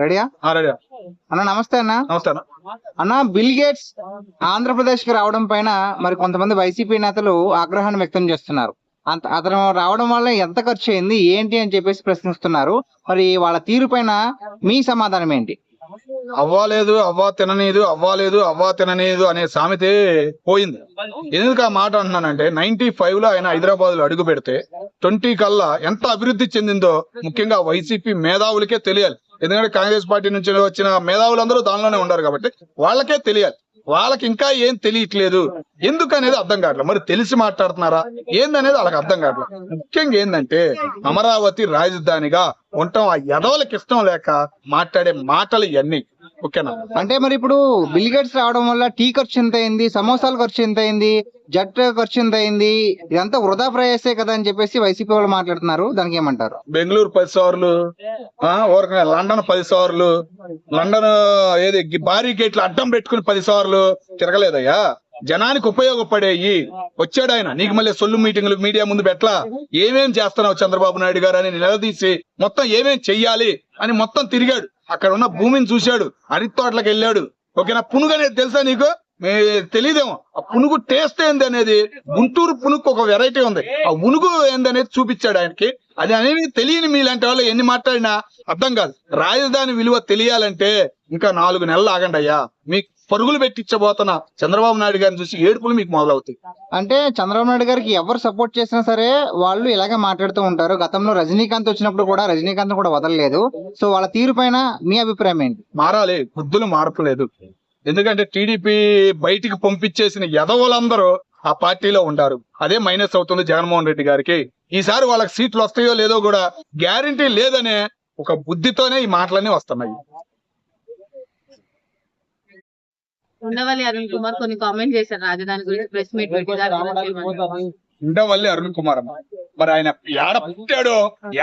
రెడీయా అన్న నమస్తే అన్న. నమస్తే అన్న. అన్న బిల్ గేట్స్ ఆంధ్రప్రదేశ్కి రావడం పైన మరి కొంతమంది వైసీపీ నేతలు ఆగ్రహాన్ని వ్యక్తం చేస్తున్నారు. అంత అతను రావడం వల్ల ఎంత ఖర్చు అయింది ఏంటి అని చెప్పేసి ప్రశ్నిస్తున్నారు. మరి వాళ్ళ తీరు పైన మీ సమాధానం ఏంటి? అవ్వాలేదు అవ్వా తిననీదు అవ్వాలేదు అవ్వా తిననీదు అనే సామెతే పోయింది. ఎందుకు ఆ మాట అంటున్నానంటే నైన్టీ ఫైవ్లో ఆయన హైదరాబాద్లో అడుగు పెడితే ట్వంటీ కల్లా ఎంత అభివృద్ధి చెందిందో ముఖ్యంగా వైసీపీ మేధావులకే తెలియాలి. ఎందుకంటే కాంగ్రెస్ పార్టీ నుంచి వచ్చిన మేధావులందరూ దానిలోనే ఉన్నారు కాబట్టి వాళ్ళకే తెలియాలి. వాళ్ళకి ఇంకా ఏం తెలియట్లేదు. ఎందుకు అనేది అర్థం కావట్లేదు. మరి తెలిసి మాట్లాడుతున్నారా? ఏందనేది వాళ్ళకి అర్థం కావట్లేదు. ముఖ్యంగా ఏంటంటే అమరావతి రాజధానిగా ఉండటం ఆ ఎదవలకి ఇష్టం లేక మాట్లాడే మాటలు ఇవన్నీ. ఓకేనా? అంటే మరి ఇప్పుడు బిల్గేట్స్ రావడం వల్ల టీ ఖర్చు ఎంత అయింది సమోసాల ఖర్చు ఎంత అయింది జట్టు ఖర్చు ఎంత అయింది. ఇదంతా వృధా ప్రయాసే కదా అని చెప్పేసి వైసీపీ వాళ్ళు మాట్లాడుతున్నారు. దానికి ఏమంటారు? బెంగళూరు పది సార్లు ఆ ఊరకనే లండన్ పది సార్లు లండన్ ఏది భారీ గేట్లు అడ్డం పెట్టుకుని పది సార్లు తిరగలేదయ్యా. జనానికి ఉపయోగపడేయి. వచ్చాడు ఆయన. నీకు మళ్ళీ సొల్లు మీటింగ్లు మీడియా ముందు పెట్లా ఏమేం చేస్తున్నావు చంద్రబాబు నాయుడు గారు అని నిలదీసి మొత్తం ఏమేం చెయ్యాలి అని మొత్తం తిరిగాడు. అక్కడ ఉన్న భూమిని చూశాడు. అరటి తోటలకు వెళ్ళాడు. ఓకేనా? పునుగనేది తెలుసా నీకు? మీ తెలియదేమో ఆ పునుగు టేస్ట్ ఏంది అనేది గుంటూరు పునుగు ఒక వెరైటీ ఉంది. ఆ ఉనుగు ఏందనేది చూపించాడు ఆయనకి. అది అనేది తెలియని మీలాంటి వాళ్ళు ఎన్ని మాట్లాడినా అర్థం కాదు. రాజధాని విలువ తెలియాలంటే ఇంకా నాలుగు నెలలు ఆగండి అయ్యా. మీకు పరుగులు పెట్టించబోతున్న చంద్రబాబు నాయుడు గారిని చూసి ఏడుపులు మీకు మొదలవుతాయి. అంటే చంద్రబాబు నాయుడు గారికి ఎవరు సపోర్ట్ చేసినా సరే వాళ్ళు ఇలాగే మాట్లాడుతూ ఉంటారు. గతంలో రజనీకాంత్ వచ్చినప్పుడు కూడా రజనీకాంత్ కూడా వదలలేదు. సో వాళ్ళ తీరు మీ అభిప్రాయం ఏంటి? మారాలి. బుద్ధులు మారట్లేదు ఎందుకంటే టీడీపీ బయటికి పంపించేసిన ఎదవలందరూ ఆ పార్టీలో ఉండారు. అదే మైనస్ అవుతుంది జగన్మోహన్ రెడ్డి గారికి. ఈసారి వాళ్ళకి సీట్లు వస్తాయో లేదో కూడా గ్యారంటీ లేదనే ఒక బుద్ధితోనే ఈ మాటలన్నీ వస్తున్నాయి. ఉండవల్లి అరుణ్ కుమార్ కొన్ని కామెంట్ చేశారు. రాజధాని గురించి ప్రెస్ మీట్ పెట్టి? ఉండవల్లి అరుణ్ కుమార్ అమ్మ. మరి ఆయన ఏడ పుట్టాడో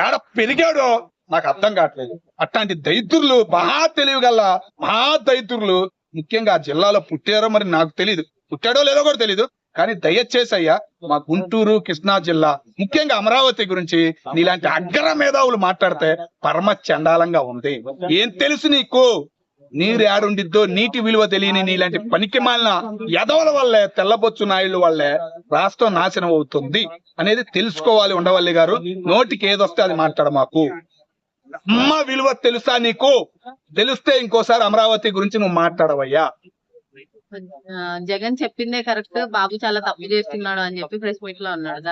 ఏడ పెరిగాడో నాకు అర్థం కావట్లేదు. అట్లాంటి దైత్రులు మహా తెలివిగల మహా దైత్రులు ముఖ్యంగా ఆ జిల్లాలో పుట్టారో మరి నాకు తెలియదు పుట్టాడో లేదో కూడా తెలియదు కానీ దయచేసి అయ్యా మా గుంటూరు కృష్ణా జిల్లా ముఖ్యంగా అమరావతి గురించి నీలాంటి అగ్ర మేధావులు మాట్లాడితే పరమ చండాలంగా ఉంది. ఏం తెలుసు నీకు? నీరు ఏడుండిద్దో నీటి విలువ తెలియని నీలాంటి పనికి మాలిన ఎదవల వల్లే తెల్లబొచ్చు నాయుళ్ళ వల్లే రాష్ట్రం నాశనం అవుతుంది అనేది తెలుసుకోవాలి ఉండవల్లి గారు. నోటికి ఏదొస్తే అది మాట్లాడ మాకు. అమ్మ విలువ తెలుసా నీకు? తెలిస్తే ఇంకోసారి అమరావతి గురించి నువ్వు మాట్లాడవయ్యా. జగన్ చెప్పిందే కరెక్ట్. బాబు చాలా తప్పు చేస్తున్నాడు అని చెప్పి ప్రెస్ మీట్లో అన్నాడు.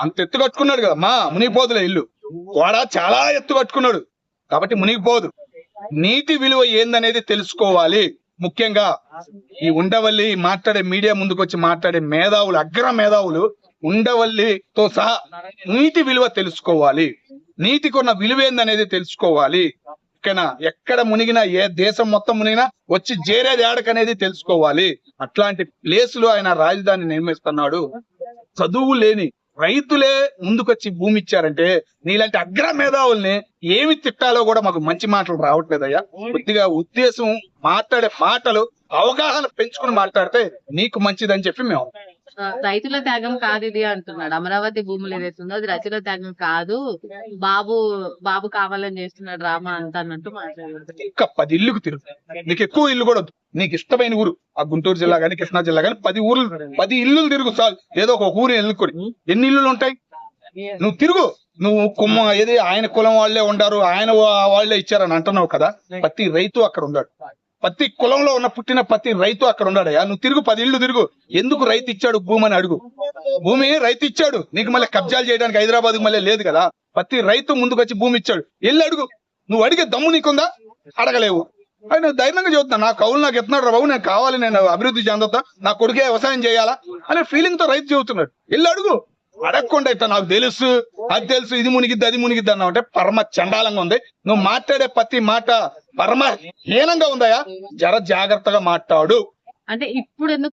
అంత ఎత్తు కట్టుకున్నాడు కదా మా మునిగిపోదులే ఇల్లు. వాడ చాలా ఎత్తు కట్టుకున్నాడు. కాబట్టి మునిగిపోదు. నీటి విలువ ఏందనేది తెలుసుకోవాలి. ముఖ్యంగా ఈ ఉండవల్లి మాట్లాడే మీడియా ముందుకు వచ్చి మాట్లాడే మేధావులు అగ్ర మేధావులు ఉండవల్లితో సహా నీటి విలువ తెలుసుకోవాలి. నీటికి ఉన్న విలువ ఏందనేది తెలుసుకోవాలి. ఓకేనా? ఎక్కడ మునిగినా ఏ దేశం మొత్తం మునిగినా వచ్చి చేరేది ఏడకనేది తెలుసుకోవాలి. అట్లాంటి ప్లేసులు ఆయన రాజధాని నిర్మిస్తున్నాడు. చదువు లేని రైతులే ముందుకొచ్చి భూమి ఇచ్చారంటే నీలాంటి అగ్ర మేధావుల్ని ఏమి తిట్టాలో కూడా మాకు మంచి మాటలు రావట్లేదయ్యా. కొద్దిగా ఉద్దేశం మాట్లాడే మాటలు అవగాహన పెంచుకుని మాట్లాడితే నీకు మంచిదని చెప్పి మేము రైతుల త్యాగం కాదు ఇది అంటున్నాడు. అమరావతి భూములు ఏదైతుందో అది రైతుల త్యాగం కాదు. బాబు బాబు కావాలని చేస్తున్నాడు రామా అంత అన్నట్టు మాట్లాడారు ఇంకా పది ఇల్లుకు తిరుగు. నీకు ఎక్కువ ఇల్లు కూడా నీకు ఇష్టమైన ఊరు ఆ గుంటూరు జిల్లా గానీ కృష్ణా జిల్లా గానీ పది ఊర్లు పది ఇల్లులు తిరుగు చాలు. ఏదో ఒక ఊరు ఎన్నుకొని. ఎన్ని ఇల్లులు ఉంటాయి? నువ్వు తిరుగు. నువ్వు కుమ్మ ఏది ఆయన కులం వాళ్ళే ఉండారు ఆయన వాళ్ళే వాళ్ళే ఇచ్చారని అంటున్నావు కదా. ప్రతి రైతు అక్కడ ఉన్నాడు. ప్రతి కులంలో ఉన్న పుట్టిన ప్రతి రైతు అక్కడ ఉన్నాడయ్యా నువ్వు తిరుగు పది ఇళ్ళు తిరుగు. ఎందుకు రైతు ఇచ్చాడు భూమి అని అడుగు. భూమి రైతు ఇచ్చాడు. నీకు మళ్ళీ కబ్జాలు చేయడానికి హైదరాబాద్ మళ్ళీ లేదు కదా. ప్రతి రైతు ముందుకు వచ్చి భూమి ఇచ్చాడు. వెళ్ళి అడుగు. నువ్వు అడిగే దమ్ము నీకుందా? అడగలేవు. ఆయన ధైర్యంగా చెబుతున్నా. నా కౌలు నాకు ఎత్తున్నాడు బాబు. నేను కావాలి నేను అభివృద్ధి చెందుతా. నా కొడుకే వ్యవసాయం చేయాలా? అనే ఫీలింగ్తో రైతు చెబుతున్నాడు. వెళ్ళి అడుగు. అడగకుండా ఇట్లా నాకు తెలుసు అది తెలుసు ఇది మునిగిద్ది అది మునిగిద్ది అన్నావు అంటే పరమ చండాలంగా ఉంది. నువ్వు మాట్లాడే ప్రతి మాట పరమ హీనంగా ఉందయా జర జాగ్రత్తగా మాట్లాడు. అంటే ఇప్పుడు ఎందుకు